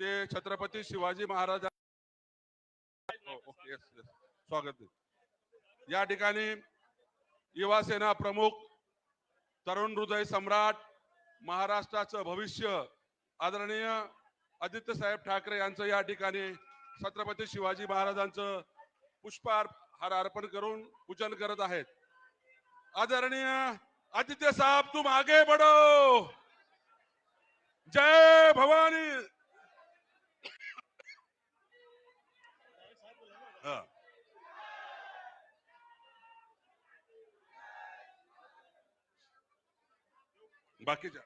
ते छत्रपती शिवाजी महाराज हो, okay, yes, yes. स्वागत आहे. या ठिकाणी युवा सेना प्रमुख तरुण हृदय सम्राट महाराष्ट्राचं भविष्य आदरणीय आदित्य साहेब ठाकरे यांचं या ठिकाणी छत्रपती शिवाजी महाराजांचं पुष्पहार हार अर्पण करून पूजन करत आहेत आदरणीय आदित्य साहब तुम आगे बढ़ो जय भवानी हा. बाकीच्या.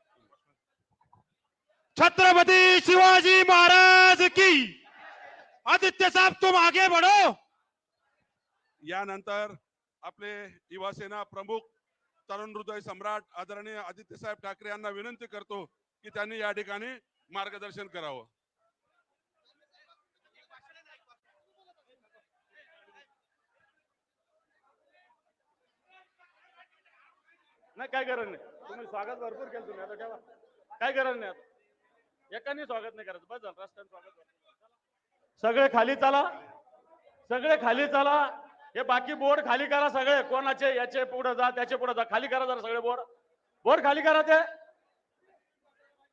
छत्रपति शिवाजी महाराज की. आदित्य साहब तुम आगे बढ़ो. यानंतर आपले युवा सेना प्रमुख तरुण हृदय सम्राट आदरणीय आदित्य साहेब ठाकरे यांना विनंती करतो की त्यांनी या ठिकाणी मार्गदर्शन करावं. नाही काय गरज नाही. तुम्ही स्वागत भरपूर केलं तुम्ही आता ठेवा. काय गरज नाही आता. एकाने स्वागत नाही करायचं. बस झालं रस्त्याने स्वागत सगळे खाली चला. सगळे खाली चला. हे बाकी बोर्ड खाली करा सगळे. कोणाचे याचे पुढे जा त्याचे पुढे जा. खाली करा जरा सगळे बोर्ड. बोर्ड खाली करा ते.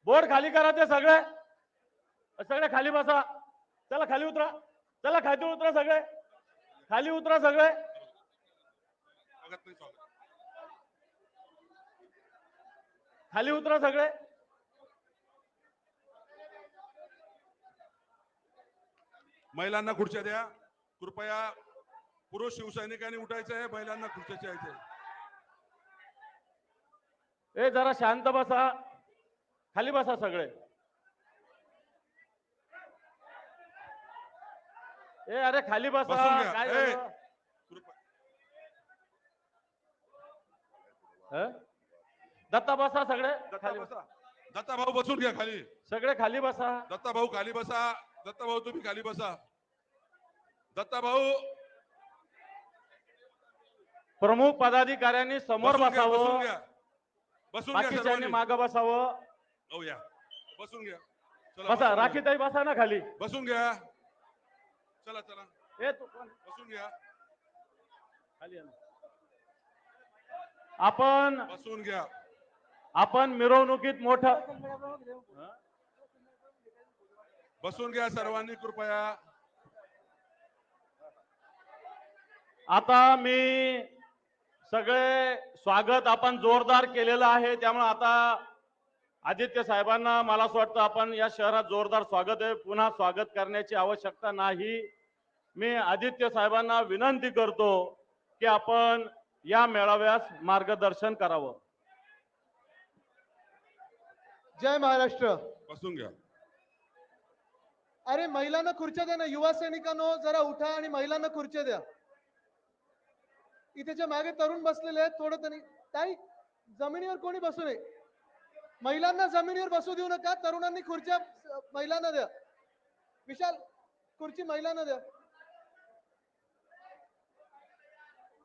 बोर्ड खाली करा ते सगळे. सगळे खाली बसा. चला खाली उतरा. चला खाली उतरा सगळे. खाली उतरा सगळे स्वागत नाही स्वागत खाली उतरा सगळे. महिलांना खुर्च्या द्या. कृपया पुरुष शिवसैनिकांनी उठायचं आहे महिलांना खुर्च्या ए जरा शांत बसा. खाली बसा सगळे. ए अरे खाली बसा. काय? हं? दत्ता बसा सगळे. दत्ता खाली बसा. दत्ता भाऊ बसून घ्या खाली. सगळे खाली बसा. दत्ता भाऊ खाली बसा. दत्ता भाऊ तुम्ही खाली बसा. दत्ता भाऊ. प्रमुख पदाधिकाऱ्यांनी समोर बसून घ्या बसून बसावं घ्या. बसून घ्या बाकीच्यांनी सर्वांनी. मागं बसावं. हो या. बसून घ्या. चला, बसा बसून घ्या. राखीताई बसा ना खाली. बसून घ्या. चला चला. ए तू कोण? बसून घ्या. खाली ये ना. आपण बसून घ्या. आपण मिरवणुकीत मोठं? बसून घ्या सर्वांनी कृपया. आता मी सगळे स्वागत आपण जोरदार केलेलं आहे. त्यामुळे आता आदित्य साहेबांना मला असं वाटतं आपण या शहरात जोरदार स्वागत आहे. पुन्हा स्वागत करण्याची आवश्यकता नाही. मी आदित्य साहेबांना विनंती करतो की आपण या मेळाव्यास मार्गदर्शन करावं. जय महाराष्ट्र. बसून घ्या. अरे महिलांना खुर्च्या द्या ना युवा सैनिकांनो जरा उठा आणि महिलांना खुर्च्या द्या. इथे जे मागे तरुण बसलेले आहेत थोडं तरी ताई जमिनीवर कोणी बसू नये. महिलांना जमिनीवर बसू देऊ नका तरुणांनी खुर्च्या महिलांना द्या. विशाल खुर्ची महिलांना द्या.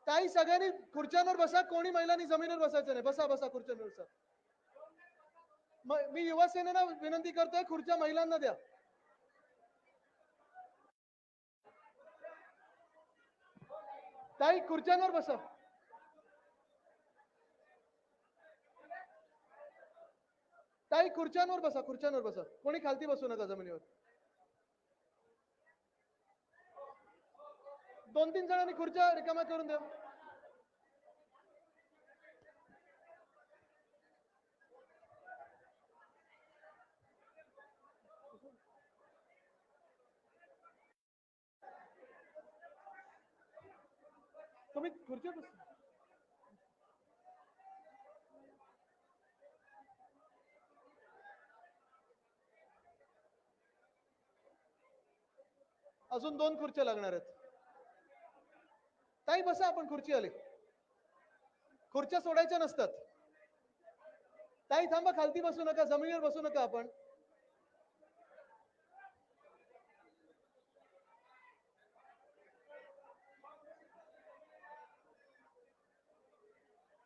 ताई सगळ्यांनी खुर्च्यांवर बसा कोणी महिलांनी जमिनीवर बसायचं नाही. बसा बसा खुर्च्यांवर बसा. मी युवासेनेला विनंती करतोय खुर्च्या महिलांना द्या. ताई खुर्च्यांवर बसा. ताई खुर्च्यांवर बसा खुर्च्यांवर बसा. कोणी खालती बसू नका जमिनीवर. दोन तीन जणांनी खुर्च्या रिकाम्या करून द्या तुम्ही खुर्चीवर बसा अजून दोन खुर्च्या लागणार आहेत. ताई बसा आपण खुर्ची आले खुर्च्या सोडायच्या नसतात. ताई थांबा खालती बसू नका जमिनीवर बसू नका आपण.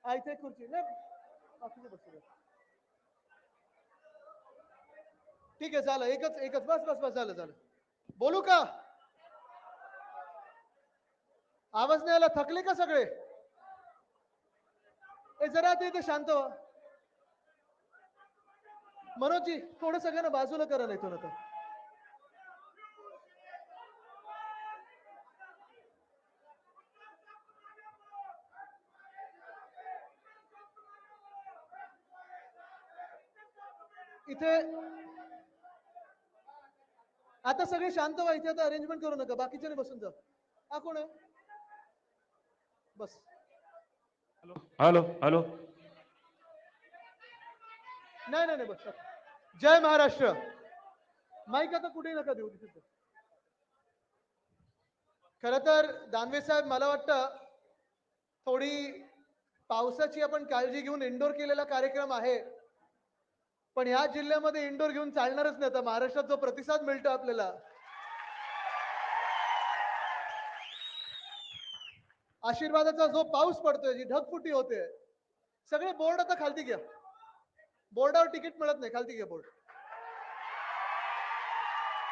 आयथे खुर्ची. नाही बसू ठीक आहे झालं. एकच एकच. बस बस बस झालं झालं. बोलू का? आवाज नाही आला थकले का सगळे? ए जरा ते इथे शांत व्हा. मनोजजी थोडं सगळ्यांना बाजूला करा नाही थोडं तर इथे आता सगळे शांत व्हा इथे आता अरेंजमेंट करू नका बाकीच्या बसून जा. हा कोण आहे? बस. हॅलो. हॅलो नाही नाही नाही बस जय महाराष्ट्र. माईक आता कुठे नका देऊ तिथे खर तर दानवे साहेब मला वाटतं थोडी पावसाची आपण काळजी घेऊन इंडोर केलेला कार्यक्रम आहे. पण ह्या जिल्ह्यामध्ये इंडोर घेऊन चालणारच नाही. आता महाराष्ट्रात जो प्रतिसाद मिळतो आपल्याला आशीर्वादाचा जो पाऊस पडतोय जी ढगफुटी होते सगळे बोर्ड आता खालती घ्या. बोर्डावर तिकीट मिळत नाही खालती घ्या बोर्ड.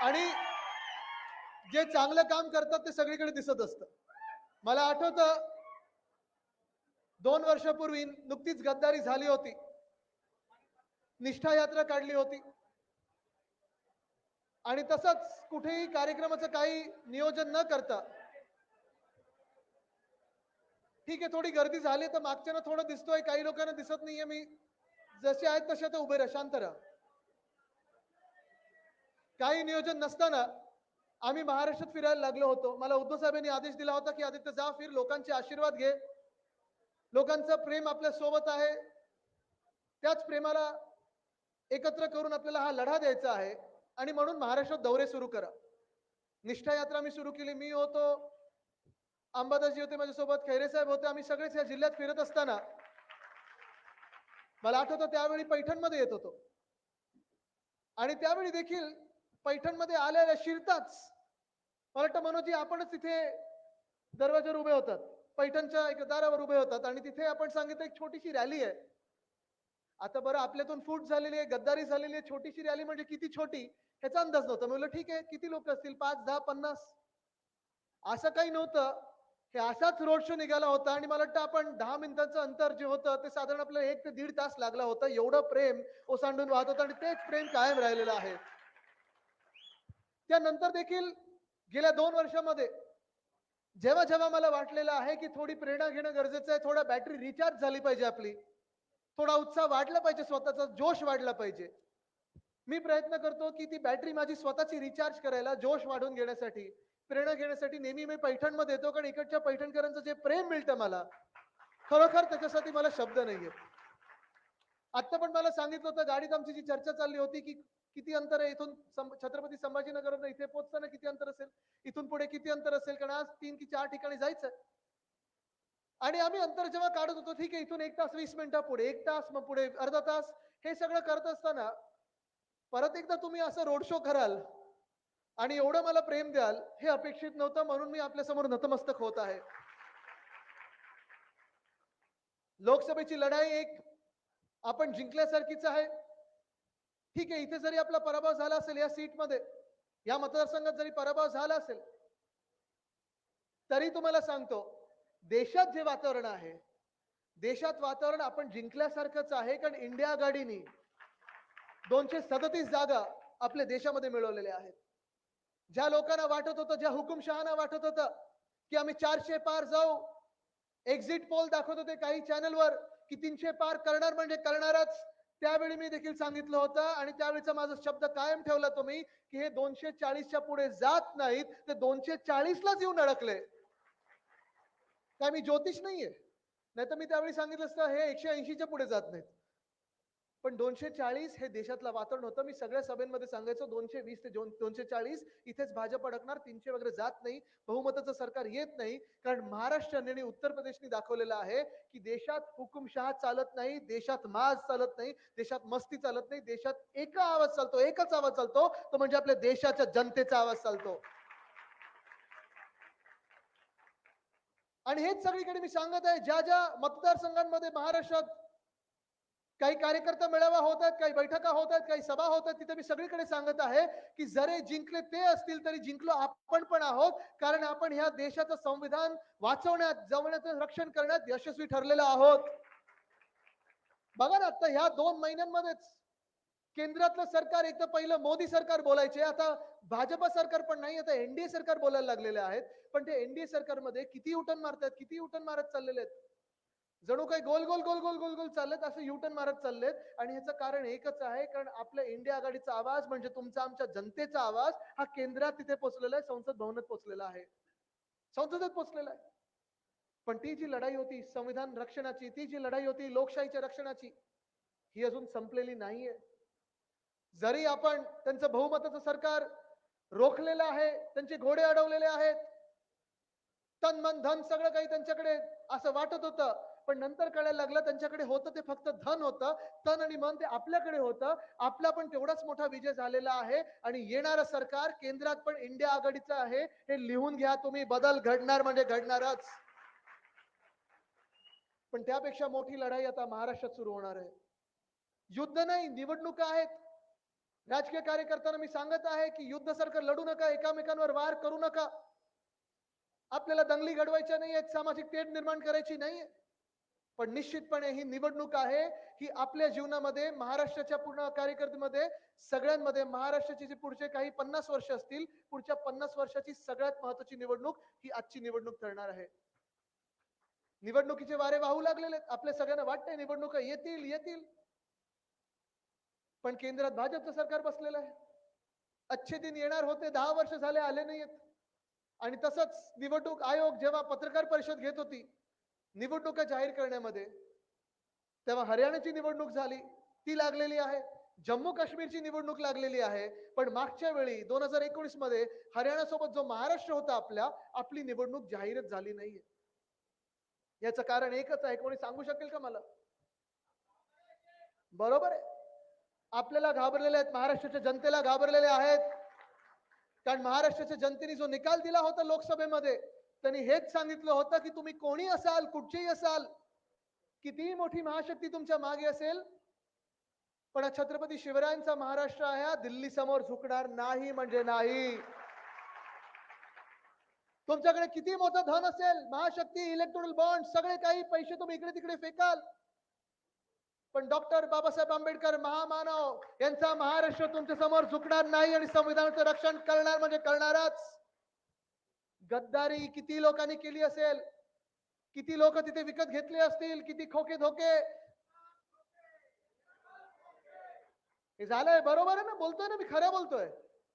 आणि जे चांगलं काम करतात ते सगळीकडे दिसत असतं. मला आठवतं दोन वर्षापूर्वी नुकतीच गद्दारी झाली होती. निष्ठा यात्रा काढली होती. आणि तसंच कुठेही कार्यक्रमाचं काही नियोजन न करता ठीक आहे थोडी गर्दी झाली तर मागच्यानं थोडं दिसतोय काही लोकांना दिसत नाहीये मी. जसे आहेत तसे आता उभे राहा शांत राहा. काही नियोजन नसताना आम्ही महाराष्ट्रात फिरायला लागलो होतो. मला उद्धव साहेबांनी आदेश दिला होता की आदित्य जा फिर लोकांचे आशीर्वाद घे. लोकांचं प्रेम आपल्यासोबत आहे. त्याच प्रेमाला एकत्र करून आपल्याला हा लढा द्यायचा आहे. आणि म्हणून महाराष्ट्रात दौरे सुरू करा. निष्ठा यात्रा मी सुरू केली. मी होतो अंबादासजी होते माझ्यासोबत खैरे साहेब होते आम्ही सगळेच या जिल्ह्यात फिरत असताना मला आठवतं त्यावेळी पैठणमध्ये येत होतो. आणि त्यावेळी देखील पैठणमध्ये आलेल्या शिरताच मला वाटतं मनोजी आपणच तिथे दरवाजावर उभे होतात. पैठणच्या एक दारावर उभे होतात आणि तिथे आपण सांगितलं एक छोटीशी रॅली आहे. आता बरं आपल्यातून फूट झालेली आहे गद्दारी झालेली आहे. छोटीशी रॅली म्हणजे किती छोटी? ह्याचा अंदाज नव्हता. मी म्हणलं ठीक आहे किती लोक असतील? पाच दहा पन्नास? असं काही नव्हतं. हे असाच रोड शो निघाला होता आणि मला वाटतं आपण दहा मिनिटांचं अंतर जे होतं ते साधारण आपल्याला एक ते दीड तास लागला होता. एवढं प्रेम ओसांडून वाहत होतं आणि तेच प्रेम कायम राहिलेलं आहे. त्यानंतर देखील गेल्या दोन वर्षामध्ये जेव्हा जेव्हा मला वाटलेलं आहे की थोडी प्रेरणा घेणं गरजेचं आहे थोडा बॅटरी रिचार्ज झाली पाहिजे आपली. थोडा उत्साह वाढला पाहिजे स्वतःचा जोश वाढला पाहिजे. मी प्रयत्न करतो की ती बॅटरी माझी स्वतःची रिचार्ज करायला जोश वाढवून घेण्यासाठी. प्रेरणा घेण्यासाठी नेहमी मी पैठणमध्ये येतो कारण इकडच्या पैठणकरांचं जे प्रेम मिळतं मला खरोखर त्याच्यासाठी मला शब्द नाहीये. आता पण मला सांगितलं होतं गाडीत आमची जी चर्चा चालली होती की किती अंतर आहे इथून छत्रपती संभाजीनगर इथे पोहोचताना किती अंतर असेल इथून पुढे किती अंतर असेल कारण आज तीन की चार ठिकाणी जायचं. आणि आम्ही अंतर जेव्हा काढत होतो ठीक आहे इथून एक तास वीस मिनिटा पुढे एक तास मग पुढे अर्धा तास हे सगळं करत असताना परत एकदा तुम्ही असं रोड शो कराल आणि एवढं मला प्रेम द्याल हे अपेक्षित नव्हतं म्हणून मी आपल्यासमोर नतमस्तक होत आहे. लोकसभेची लढाई एक आपण जिंकल्यासारखीच आहे. ठीक आहे इथे जरी आपला पराभव झाला असेल या सीटमध्ये या मतदारसंघात जरी पराभव झाला असेल तरी तुम्हाला सांगतो देशात जे वातावरण आहे देशात वातावरण आपण जिंकल्यासारखंच आहे कारण इंडिया आघाडीने दोनशे सदतीस जागा आपल्या देशामध्ये मिळवलेल्या आहेत. ज्या लोकांना वाटत होतं ज्या हुकुमशहाना वाटत होतं की आम्ही चारशे पार जाऊ. एक्झिट पोल दाखवत होते काही चॅनलवर की तीनशे पार करणार म्हणजे करणारच. त्यावेळी मी देखील सांगितलं होतं आणि त्यावेळीचा माझा शब्द कायम ठेवला तुम्ही की हे दोनशे चाळीसच्या पुढे जात नाहीत ते दोनशे चाळीसलाच येऊन अडकले. काय मी ज्योतिष नाहीये? नाही तर मी त्यावेळी सांगितलं असतं हे एकशे ऐंशीच्या पुढे जात नाहीत. पण दोनशे चाळीस हे देशातलं वातावरण होतं. मी सगळ्या सभेमध्ये सांगायचो दोनशे वीस ते दोनशे चाळीस इथेच भाजप अडकणार तीनशे वगैरे जात नाही बहुमताचं सरकार येत नाही. कारण महाराष्ट्राने आणि उत्तर प्रदेशने दाखवलेलं आहे की देशात हुकुमशहा चालत नाही देशात माज चालत नाही देशात मस्ती चालत नाही देशात एका आवाज चालतो एकच आवाज चालतो तो म्हणजे आपल्या देशाच्या जनतेचा आवाज चालतो. आणि हेच सगळीकडे मी सांगत आहे ज्या ज्या मतदारसंघांमध्ये महाराष्ट्रात काही कार्यकर्ता मेळावा होत आहेत काही बैठका होत आहेत काही सभा होत आहेत. तिथे मी सगळीकडे सांगत आहे की जरे जिंकले ते असतील तरी जिंकलो आपण पण आहोत. कारण आपण ह्या देशाचं संविधान वाचवण्यात जमण्याचं रक्षण करण्यात यशस्वी ठरलेलो आहोत. बघा ना आता ह्या दोन महिन्यांमध्येच केंद्रातलं सरकार एक तर पहिलं मोदी सरकार बोलायचे. आता भाजप सरकार पण नाही आता एनडीए सरकार बोलायला लागलेले आहेत. पण ते एनडीए सरकारमध्ये किती युटर्न मारतात किती उठण मारत चाललेले आहेत? जणू काही गोल गोल गोल गोल गोल गोल चाललेत असं युटर्न मारत चाललेत. आणि ह्याचं कारण एकच आहे कारण आपल्या इंडिया आघाडीचा आवाज म्हणजे तुमचा आमच्या जनतेचा आवाज हा केंद्रात तिथे पोहोचलेला आहे संसद भवनात पोहोचलेला आहे. संसदेत पोहोचलेला आहे. पण ती जी लढाई होती संविधान रक्षणाची ती जी लढाई होती लोकशाहीच्या रक्षणाची ही अजून संपलेली नाहीये. जरी आपण त्यांचं बहुमताचं सरकार रोखलेलं आहे त्यांचे घोडे अडवलेले आहेत तन मन धन सगळं काही त्यांच्याकडे असं वाटत होतं पण नंतर कळायला लागलं त्यांच्याकडे होतं ते फक्त धन होतं तन आणि मन ते आपल्याकडे होतं. आपला पण तेवढाच मोठा विजय झालेला आहे आणि येणारं सरकार केंद्रात पण इंडिया आघाडीचं आहे हे लिहून घ्या तुम्ही. बदल घडणार म्हणजे घडणारच. पण त्यापेक्षा मोठी लढाई आता महाराष्ट्रात सुरू होणार आहे. युद्ध नाही निवडणुका आहेत. राजकीय कार्यकर्त्यांना मी सांगत आहे की युद्ध सरकार लढू नका एकामेकांवर वार करू नका. आपल्याला दंगली घडवायच्या नाही आहेत सामाजिक तेढ निर्माण करायची नाहीये. पण निश्चितपणे ही निवडणूक आहे ही आपल्या जीवनामध्ये महाराष्ट्राच्या पूर्ण कार्यकर्त्यामध्ये सगळ्यांमध्ये महाराष्ट्राची जी पुढचे काही पन्नास वर्ष असतील पुढच्या पन्नास वर्षाची सगळ्यात महत्वाची निवडणूक ही आजची निवडणूक ठरणार आहे. निवडणुकीचे वारे वाहू लागलेले आहेत. आपल्या सगळ्यांना वाटतंय निवडणुका येतील येतील. पण केंद्रात भाजपचं सरकार बसलेलं आहे. अच्छे दिन येणार होते दहा वर्ष झाले आले नाहीयेत. आणि तसंच निवडणूक आयोग जेव्हा पत्रकार परिषद घेत होती निवडणुका जाहीर करण्यामध्ये तेव्हा हरियाणाची निवडणूक झाली ती लागलेली आहे. जम्मू काश्मीरची निवडणूक लागलेली आहे. पण मागच्या वेळी दोन हजार एकोणीसमध्ये हरियाणासोबत जो महाराष्ट्र होता आपल्या आपली निवडणूक जाहीरच झाली नाहीये. याचं कारण एकच आहे. कोणी सांगू शकेल का मला? बरोबर आहे. आपल्याला घाबरलेले आहेत महाराष्ट्राच्या जनतेला घाबरलेले आहेत. कारण महाराष्ट्राच्या जनतेने जो निकाल दिला होता लोकसभेमध्ये त्यांनी हेच सांगितलं होतं की तुम्ही कोणी असाल कुठचेही असाल कितीही मोठी महाशक्ती तुमच्या मागे असेल पण छत्रपती शिवरायांचा महाराष्ट्र आहे हा दिल्ली समोर झुकणार नाही म्हणजे नाही. तुमच्याकडे किती मोठं धन असेल महाशक्ती इलेक्ट्रॉनिक बॉन्ड सगळे काही पैसे तुम्ही इकडे तिकडे फेकाल. पण डॉक्टर बाबासाहेब आंबेडकर महामानव यांचा महाराष्ट्र तुमच्यासमोर झुकणार नाही आणि संविधानाचं रक्षण करणार म्हणजे करणारच. गद्दारी किती लोकांनी केली असेल? किती लोक तिथे विकत घेतले असतील? किती खोके धोके? हे झालंय बरोबर आहे ना? बोलतोय ना मी खरं बोलतोय.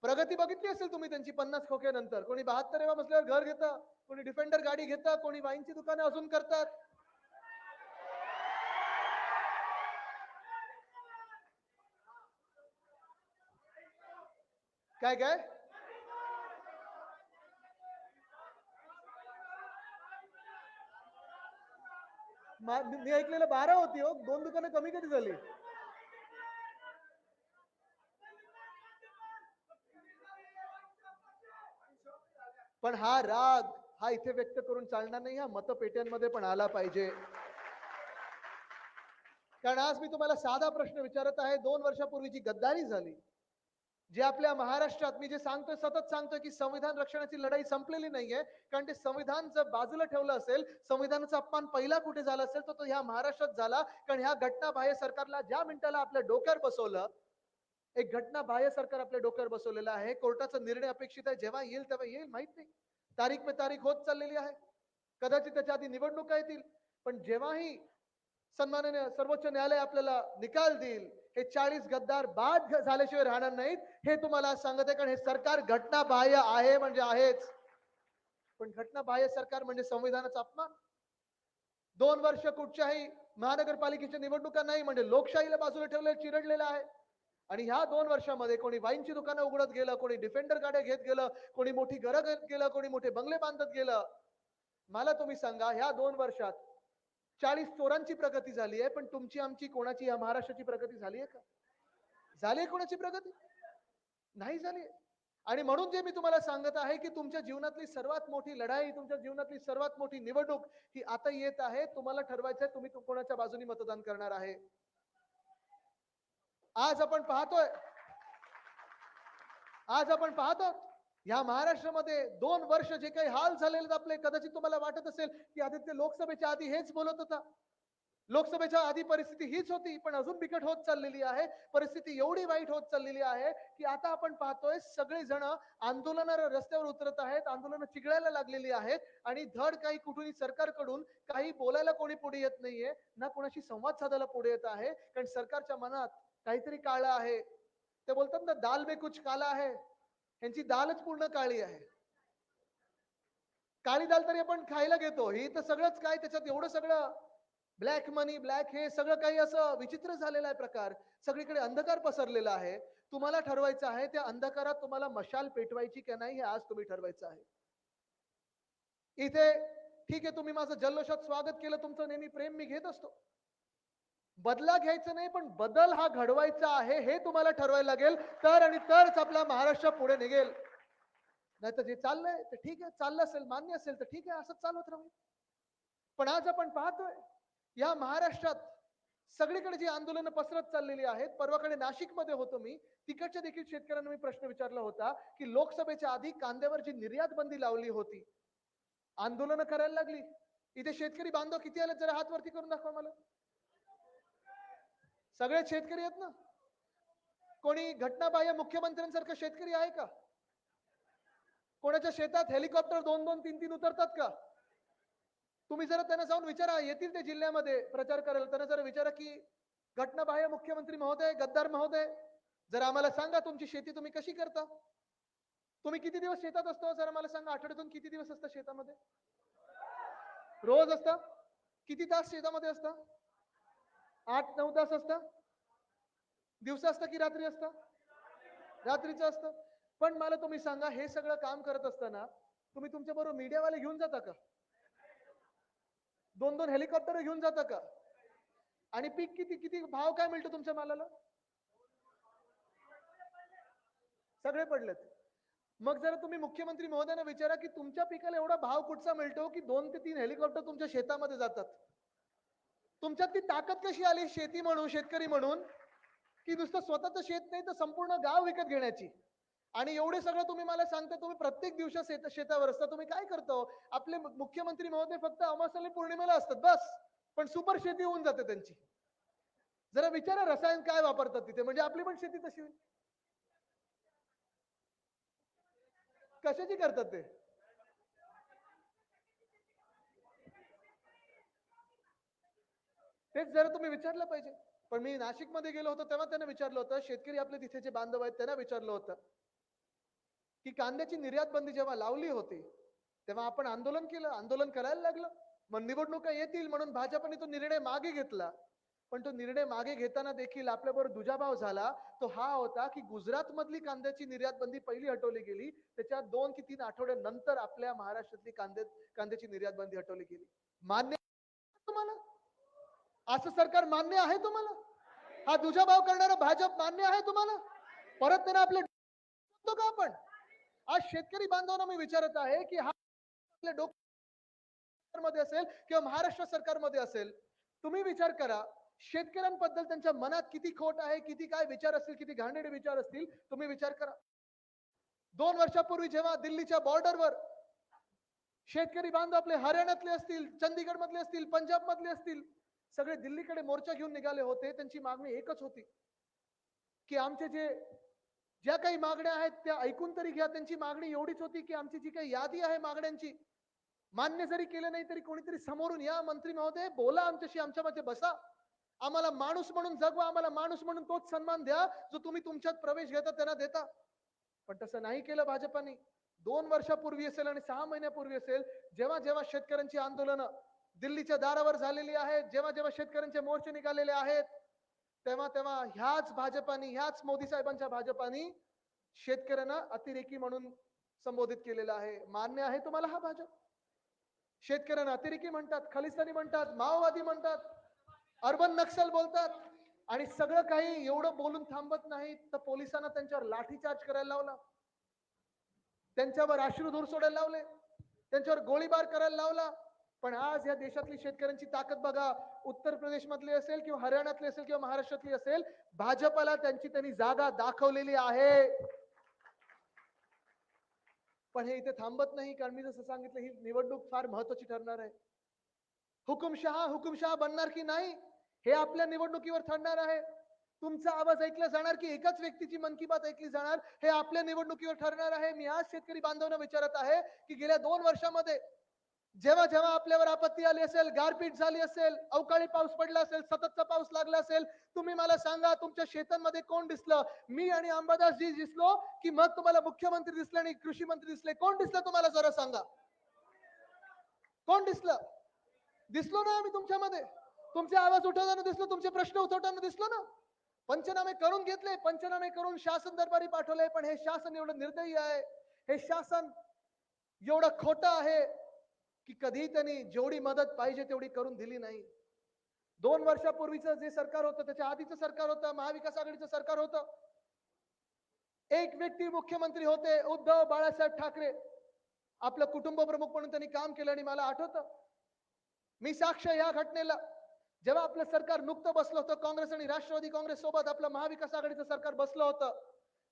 प्रगती बघितली असेल तुम्ही त्यांची पन्नास खोके नंतर. कोणी बहात्तर एव्हा बसल्यावर घर घेतं कोणी डिफेंडर गाडी घेतं कोणी वाईनची दुकानं अजून करतात. काय काय? मी मी ऐकलेलं बारा होती हो. दोन दुकानं कमी कधी झाली? पण हा राग हा इथे व्यक्त करून चालणार नाही. हा मतपेट्यांमध्ये पण आला पाहिजे. कारण आज मी तुम्हाला साधा प्रश्न विचारत आहे. दोन वर्षापूर्वी जी गद्दारी झाली. जे आपल्या महाराष्ट्रात मी जे सांगतोय सतत सांगतोय की संविधान रक्षणाची लढाई संपलेली नाहीये. कारण ते संविधान जर बाजूला ठेवलं असेल संविधानाचा अपमान पहिला कुठे झाला असेल तर तो ह्या महाराष्ट्रात झाला. कारण ह्या घटना बाह्य सरकारला ज्या मिनिटाला आपल्या डोक्यावर बसवलं एक घटना बाह्य सरकार आपल्या डोक्यावर बसवलेलं आहे. कोर्टाचा निर्णय अपेक्षित आहे. जेव्हा येईल तेव्हा येईल माहीत नाही. तारीख पे तारीख होत चाललेली आहे. कदाचित त्याच्या आधी निवडणुका येतील. पण जेव्हाही सन्माननीय सर्वोच्च न्यायालय आपल्याला निकाल देईल हे चाळीस गद्दार बाद झाल्याशिवाय राहणार नाहीत हे तुम्हाला सांगत आहे कारण हे सरकार घटना बाह्य आहे म्हणजे आहेच. पण घटना बाह्य सरकार म्हणजे संविधानाचा अपमान. दोन वर्ष कुठच्याही महानगरपालिकेच्या निवडणुका नाही म्हणजे लोकशाहीला बाजूला ठेवलं चिरडलेलं आहे. आणि ह्या दोन वर्षामध्ये कोणी वाईनची दुकानं उघडत गेलं कोणी डिफेंडर गाड्या घेत गेलं कोणी मोठी घरं घेत गेलं कोणी मोठे बंगले बांधत गेलं. मला तुम्ही सांगा ह्या दोन वर्षात चाळीस चोरांची प्रगती झाली आहे पण तुमची आमची कोणाची या महाराष्ट्राची प्रगती झाली आहे का? झाली आहे कोणाची प्रगती? नाही झाली आणि म्हणून जे मी तुम्हाला सांगत आहे की तुमच्या जीवनातली सर्वात मोठी लढाई तुमच्या जीवनातली सर्वात मोठी निवडणूक ही आता येत आहे. तुम्हाला ठरवायचं आहे तुम्ही कोणाच्या बाजूनी मतदान करणार आहे. आज आपण पाहतोय. आज आपण पाहतो या महाराष्ट्रामध्ये दोन वर्ष जे काही हाल झालेले आपले कदाचित तुम्हाला वाटत असेल की आदित्य लोकसभेच्या आधी हेच बोलत होता. लोकसभेच्या आधी परिस्थिती हीच होती पण अजून बिकट होत चाललेली आहे. परिस्थिती एवढी वाईट होत चाललेली आहे की आता आपण पाहतोय सगळे जण आंदोलनाला रस्त्यावर उतरत आहेत आंदोलन चिघळायला लागलेली आहेत आणि धड काही कुठूनही सरकारकडून काही बोलायला कोणी पुढे येत नाहीये ना कोणाशी संवाद साधायला पुढे येत आहे. कारण सरकारच्या मनात काहीतरी काळ आहे. ते बोलतात ना दाल में कुछ काला आहे यांची दालच पूर्ण काळी आहे. काळी दाल तरी आपण खायला घेतो. ही तर सगळंच काय त्याच्यात एवढं सगळं ब्लॅक मनी ब्लॅक हे सगळं काही असं विचित्र झालेला आहे प्रकार. सगळीकडे अंधकार पसरलेला आहे. तुम्हाला ठरवायचं आहे त्या अंधकारात तुम्हाला मशाल पेटवायची का नाही हे आज तुम्ही ठरवायचं आहे. इथे ठीक आहे तुम्ही माझं जल्लोषात स्वागत केलं तुमचं नेहमी प्रेम मी घेत असतो. बदला घ्यायचं नाही पण बदल हा घडवायचा आहे हे तुम्हाला ठरवायला लागेल. तर आणि तरच आपला महाराष्ट्र पुढे निघेल. नाहीतर जे चाललंय ते ठीक आहे. चाललं असेल मान्य असेल तर ठीक आहे. असंच चालवत राहू पण आज आपण पाहतोय या महाराष्ट्रात सगळीकडे जी आंदोलनं पसरत चाललेली आहेत परवाकडे नाशिकमध्ये होतो मी. तिकडच्या देखील शेतकऱ्यांना मी प्रश्न विचारला होता की लोकसभेच्या आधी कांद्यावर जी निर्यात बंदी लावली होती आंदोलनं करायला लागली. इथे शेतकरी बांधव किती आले जरा हात वरती करून दाखवा मला. सगळेच शेतकरी आहेत ना? कोणी घटनाबाह्य मुख्यमंत्र्यांसारखं शेतकरी आहे का? कोणाच्या शेतात हेलिकॉप्टर दोन दोन तीन तीन उतरतात का? तुम्ही जरा त्यांना जाऊन विचारा येतील ते जिल्ह्यामध्ये प्रचार करायला. त्यांना जरा विचारा की घटनाबाह्य मुख्यमंत्री महोदय गद्दार महोदय जरा आम्हाला सांगा तुमची शेती तुम्ही कशी करता? तुम्ही किती दिवस शेतात असतो हो? जरा मला सांगा आठवड्यातून किती दिवस असता शेतामध्ये? रोज असता? किती तास शेतामध्ये असता? आठ नऊ तास असता? दिवसा असतं की रात्री असतं? रात्रीचं असतं. पण मला तुम्ही सांगा हे सगळं काम करत असताना तुम्ही तुमच्या बरोबर मीडियावाले घेऊन जाता का? दोन दोन हेलिकॉप्टर घेऊन जाता का? आणि पीक किती किती भाव काय मिळतो तुमच्या मालाला? सगळे पडलेत. मग जरा तुम्ही मुख्यमंत्री महोदयांना विचारा की तुमच्या पिकाला एवढा भाव कुठचा मिळतो की दोन ते तीन हेलिकॉप्टर तुमच्या शेतामध्ये जातात? तुमच्यात ती ताकद कशी आली? शेती म्हणून शेतकरी म्हणून? की नुसतं स्वतःचं शेत नाही तर संपूर्ण गाव विकत घेण्याची. आणि एवढे सगळं तुम्ही मला सांगता तुम्ही प्रत्येक दिवशी शेत शेतावर असता तुम्ही काय करतो हो? आपले मुख्यमंत्री महोदय फक्त अमावास्याला पौर्णिमेला असतात बस. पण सुपर शेती होऊन जाते त्यांची. जरा विचारा रसायन काय वापरतात तिथे म्हणजे आपली पण शेती तशी कशाची करतात ते? तेच जरा तुम्ही विचारलं पाहिजे. पण मी नाशिकमध्ये गेलो होतो तेव्हा त्यांना विचारलं होतं. शेतकरी आपले तिथे जे बांधव आहेत त्यांना विचारलं होतं. की कांद्याची निर्यात बंदी जेव्हा लावली होती तेव्हा आपण आंदोलन केलं. आंदोलन करायला लागलं. मग निवडणुका येतील म्हणून भाजपने तो निर्णय मागे घेतला. पण तो निर्णय मागे घेताना देखील आपल्याबरोबर दुजाभाव झाला. तो हा होता की गुजरात मधली कांद्याची निर्यात बंदी पहिली हटवली गेली. त्याच्या दोन की तीन आठवड्यानंतर आपल्या महाराष्ट्रातली कांदे कांद्याची निर्यात बंदी हटवली गेली. मान्य तुम्हाला? असं सरकार मान्य आहे तुम्हाला? हा दुजाभाव करणारा भाजप मान्य आहे तुम्हाला? परत त्यांना आपले का आपण? आज शेतकरी बांधवांना मी विचारत आहे की हा आपल्या डोक्यात मध्ये असेल किंवा महाराष्ट्र सरकारमध्ये असेल तुम्ही विचार करा शेतकऱ्यांबद्दल त्यांच्या मनात किती खोट आहे किती काय विचार असतील किती घाणेडे विचार असतील तुम्ही विचार करा. दोन वर्षापूर्वी जेव्हा दिल्लीच्या बॉर्डरवर शेतकरी बांधव आपले हरियाणातले असतील चंदीगड मधले असतील पंजाब मधले असतील सगळे दिल्लीकडे मोर्चा घेऊन निघाले होते त्यांची मागणी एकच होती की आमचे जे ज्या काही मागण्या आहेत त्या ऐकून तरी घ्या. त्यांची मागणी एवढीच होती की आमची जी काही यादी आहे मागण्यांची मान्य जरी केलं नाही तरी कोणीतरी समोरून या मंत्री महोदय बोला आमच्याशी आमच्या मध्ये बसा. आम्हाला माणूस म्हणून जगवा आम्हाला माणूस म्हणून तोच सन्मान द्या जो तुम्ही तुमच्यात प्रवेश घेता त्यांना देता. पण तसं नाही केलं भाजपाने. दोन वर्षापूर्वी असेल आणि सहा महिन्यापूर्वी असेल जेव्हा जेव्हा शेतकऱ्यांची आंदोलनं दिल्लीच्या दारावर झालेली आहेत जेव्हा जेव्हा शेतकऱ्यांचे मोर्चे निघालेले आहेत तेव्हा तेव्हा ह्याच भाजपानी ह्याच मोदी साहेबांच्या भाजपानी शेतकऱ्यांना अतिरेकी म्हणून संबोधित केलेलं आहे. मान्य आहे तुम्हाला हा भाजप? शेतकऱ्यांना अतिरेकी म्हणतात खलिस्तानी म्हणतात माओवादी म्हणतात अर्बन नक्षल बोलतात आणि सगळं काही एवढं बोलून थांबत नाही तर पोलिसांना त्यांच्यावर लाठीचार्ज करायला लावला. त्यांच्यावर अश्रुधूर सोडायला लावले. त्यांच्यावर गोळीबार करायला लावला. पण आज या देशातली शेतकऱ्यांची ताकद बघा उत्तर प्रदेश मधली असेल किंवा हरियाणातली असेल किंवा महाराष्ट्रातली असेल भाजपला त्यांची त्यांनी जागा दाखवलेली आहे. पण हे इथे थांबत नाही कारण मी जसं सांगितलं ही निवडणूक फार महत्वाची ठरणार आहे. हुकुमशहा हुकुमशहा बनणार की नाही हे आपल्या निवडणुकीवर ठरणार आहे. तुमचा आवाज ऐकला जाणार की एकाच व्यक्तीची मन की बात ऐकली जाणार हे आपल्या निवडणुकीवर ठरणार आहे. मी आज शेतकरी बांधवांना विचारत आहे की गेल्या दोन वर्षामध्ये जेव्हा जेव्हा आपल्यावर आपत्ती आली असेल गारपीट झाली असेल अवकाळी पाऊस पडला असेल सततचा पाऊस लागला असेल तुम्ही मला सांगा तुमच्या शेतांमध्ये कोण दिसलं? मी आणि अंबादास जी दिसलो की मग तुम्हाला मुख्यमंत्री दिसले आणि कृषी मंत्री दिसले. कोण दिसलं तुम्हाला जरा सांगा? कोण दिसलं? दिसलो ना आम्ही तुमच्यामध्ये. तुमचे आवाज उठवताना दिसलो तुमचे प्रश्न उठवताना दिसलो ना. पंचनामे करून घेतले पंचनामे करून शासन दरबारी पाठवले पण हे शासन एवढं निर्दयी आहे. हे शासन एवढं खोटं आहे. की कधी त्यांनी जेवढी मदत पाहिजे तेवढी करून दिली नाही. दोन वर्षापूर्वीचं जे सरकार होतं त्याच्या आधीचं सरकार होतं महाविकास आघाडीचं सरकार होतं. एक व्यक्ती मुख्यमंत्री होते उद्धव बाळासाहेब ठाकरे. आपलं कुटुंब प्रमुख म्हणून त्यांनी काम केलं आणि मला आठवतं. मी साक्ष या घटनेला. जेव्हा आपलं सरकार नुकतं बसलं होतं काँग्रेस आणि राष्ट्रवादी काँग्रेस सोबत आपलं महाविकास आघाडीचं सरकार बसलं होतं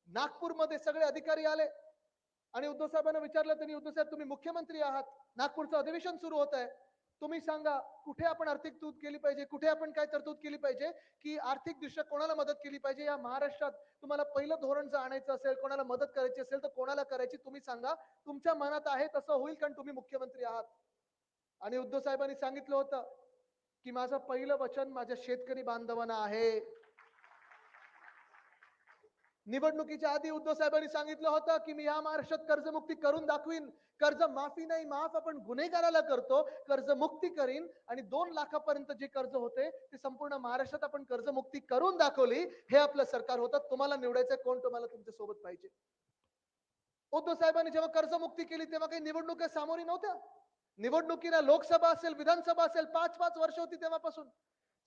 नागपूरमध्ये सगळे अधिकारी आले. आणि उद्धव साहेबांना विचारलं त्यांनी उद्धव साहेब तुम्ही मुख्यमंत्री आहात. नागपूरचं अधिवेशन सुरू होत आहे. तुम्ही सांगा कुठे आपण आर्थिक तूत केली पाहिजे? कुठे आपण काय तरतूद केली पाहिजे की आर्थिक दृष्ट्या कोणाला मदत केली पाहिजे? या महाराष्ट्रात तुम्हाला पहिलं धोरण जर आणायचं असेल कोणाला मदत करायची असेल तर कोणाला करायची? तुम्ही सांगा. तुमच्या मनात आहे तसं होईल कारण तुम्ही मुख्यमंत्री आहात. आणि उद्धव साहेबांनी सांगितलं होतं की माझं पहिलं वचन माझ्या शेतकरी बांधवांना आहे. निवडणुकीच्या आधी उद्धव साहेबांनी सांगितलं होतं की मी या महाराष्ट्रात कर्जमुक्ती करून दाखवीन. कर्ज माफी नाही माफ आपण गुन्हेगाराला करतो कर्जमुक्ती करीन आणि दोन लाखापर्यंत जे कर्ज होते ते संपूर्ण महाराष्ट्रात आपण कर्जमुक्ती करून दाखवली हे आपलं सरकार होतं. तुम्हाला निवडायचं कोण? तुम्हाला तुमच्यासोबत पाहिजे. उद्धव साहेबांनी जेव्हा कर्जमुक्ती केली तेव्हा काही निवडणुका सामोरी नव्हत्या. निवडणुकीला लोकसभा असेल विधानसभा असेल पाच पाच वर्ष होती तेव्हापासून.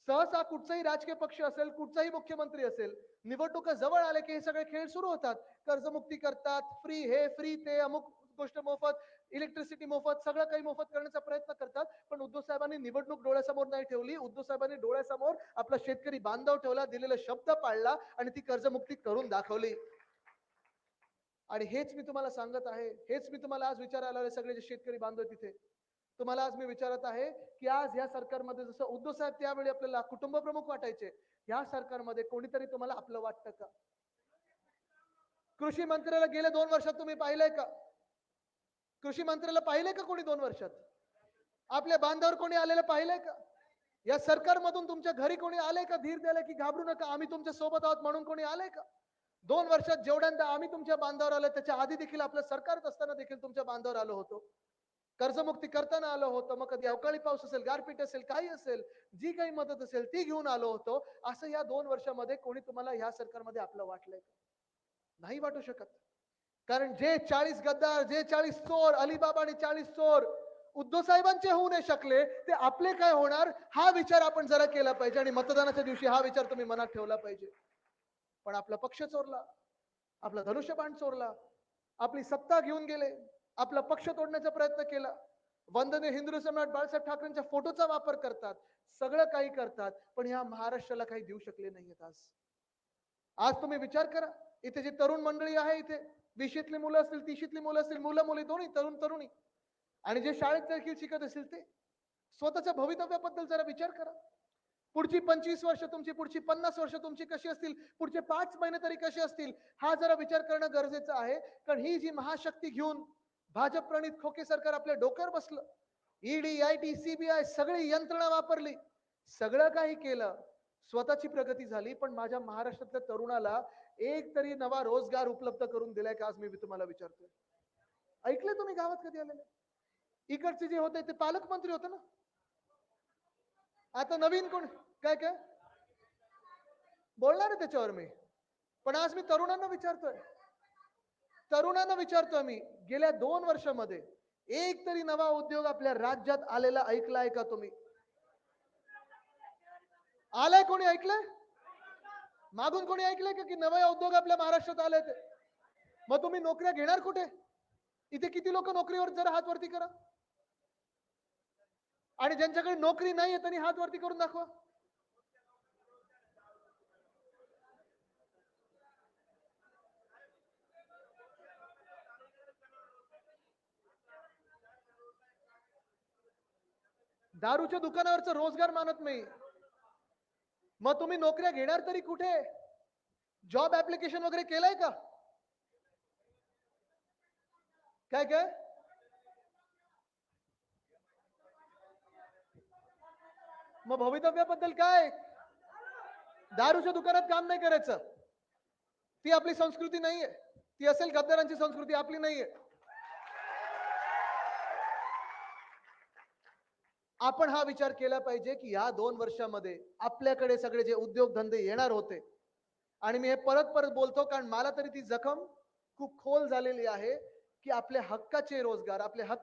सहसा कुठचाही राजकीय पक्ष असेल कुठचाही मुख्यमंत्री असेल निवडणुका जवळ आले की हे सगळे खेळ सुरू होतात. कर्जमुक्ती करतात फ्री हे फ्री ते अमुक गोष्ट मोफत इलेक्ट्रिसिटी मोफत सगळं काही मोफत करण्याचा प्रयत्न करतात. पण उद्धव साहेबांनी निवडणूक डोळ्यासमोर नाही ठेवली. उद्धव साहेबांनी डोळ्यासमोर आपला शेतकरी बांधव ठेवला दिलेला शब्द पाळला आणि ती कर्जमुक्ती करून दाखवली. आणि हेच मी तुम्हाला सांगत आहे हेच मी तुम्हाला आज विचारायला आले सगळे जे शेतकरी बांधव तिथे. तुम्हाला आज मी विचारत आहे की आज या सरकारमध्ये जसं उद्धव साहेब त्यावेळी आपल्याला कुटुंब प्रमुख वाटायचे या सरकारमध्ये कोणीतरी तुम्हाला आपलं वाटतं का? कृषी मंत्र्याला गेल्या दोन वर्षात तुम्ही पाहिलंय का? कृषी मंत्र्याला पाहिलंय का कोणी दोन वर्षात? आपल्या बांधावर कोणी आलेलं पाहिलंय का? या सरकारमधून तुमच्या घरी कोणी आलंय का? धीर द्यायला की घाबरू नका आम्ही तुमच्यासोबत आहोत म्हणून कोणी आलंय का? दोन वर्षात जेवढ्यांदा आम्ही तुमच्या बांधावर आलो त्याच्या आधी देखील आपलं सरकारच असताना देखील तुमच्या बांधावर आलो होतो. कर्जमुक्ती करताना आलो होतो मग कधी अवकाळी पाऊस असेल गारपीट असेल काही असेल जी काही मदत असेल ती घेऊन आलो होतो. असं या दोन वर्षामध्ये कोणी तुम्हाला ह्या सरकारमध्ये आपलं वाटलंय का? नाही वाटू शकत. कारण जे चाळीस गद्दार जे चाळीस चोर अलिबाबा आणि चाळीस चोर उद्धव साहेबांचे होऊ नाही शकले ते आपले काय होणार? हा विचार आपण जरा केला पाहिजे आणि मतदानाच्या दिवशी हा विचार तुम्ही मनात ठेवला पाहिजे. पण आपला पक्ष चोरला आपला धनुष्यबाण चोरला आपली सत्ता घेऊन गेले. आपला पक्ष तोडण्याचा प्रयत्न केला. वंदने हिंदू सम्राट बाळासाहेब ठाकरेंच्या फोटोचा वापर करतात. सगळं काही करतात पण ह्या महाराष्ट्राला काही देऊ शकले नाहीयेत आज. आज तुम्ही विचार करा इथे जी तरुण मंडळी आहे इथे विशीतली मुलं असतील तिशीतली मुलं असतील मुलं मुली दोन्ही तरुण तरुणी आणि जे शाळेत देखील शिकत असतील ते स्वतःच्या भवितव्याबद्दल जरा विचार करा. पुढची पंचवीस वर्ष तुमची पुढची पन्नास वर्ष तुमची कशी असतील पुढचे पाच महिने तरी कसे असतील हा जरा विचार करणं गरजेचं आहे. कारण ही जी महाशक्ती घेऊन भाजप प्रणित खोके सरकार आपल्या डोक्यावर बसलं. ईडी आय टी सीबीआय सगळी यंत्रणा वापरली. सगळं काही केलं. स्वतःची प्रगती झाली पण माझ्या महाराष्ट्रातल्या तरुणाला एक तरी नवा रोजगार उपलब्ध करून दिलाय का आज मी तुम्हाला विचारतोय. ऐकले तुम्ही गावात कधी आलेले? इकडचे जे होते ते पालकमंत्री होते ना? आता नवीन कोण? काय काय? बोलणार आहे त्याच्यावर मी. पण आज मी तरुणांना विचारतोय. तरुणांना विचारतो मी गेल्या दोन वर्षामध्ये एक तरी नवा उद्योग आपल्या राज्यात आलेला ऐकलाय का तुम्ही? आलाय कोणी ऐकलंय? मागून कोणी ऐकलंय का की नवा उद्योग आपल्या महाराष्ट्रात आले ते मग तुम्ही नोकऱ्या घेणार कुठे? इथे किती लोक नोकरीवर जरा हात वरती करा. आणि ज्यांच्याकडे नोकरी नाहीये त्यांनी हात वरती करून दाखवा. दारूच्या दुकानावरच रोजगार मानत नाही. मग तुम्ही नोकऱ्या घेणार तरी कुठे? जॉब ऍप्लिकेशन वगैरे केलंय का? काय काय? मग भवितव्याबद्दल काय? दारूच्या दुकानात काम नाही करायचं. ती आपली संस्कृती नाहीये. ती असेल गद्दारांची संस्कृती आपली नाहीये. आपण हा विचार केला पाहिजे की ह्या दोन वर्षामध्ये आपल्याकडे सगळे जे उद्योगधंदे येणार होते आणि मी हे परत परत बोलतो कारण मला तरी ती जखम खूप खोल झालेली आहे की आपल्या हक्काचे रोजगार आपले हक्क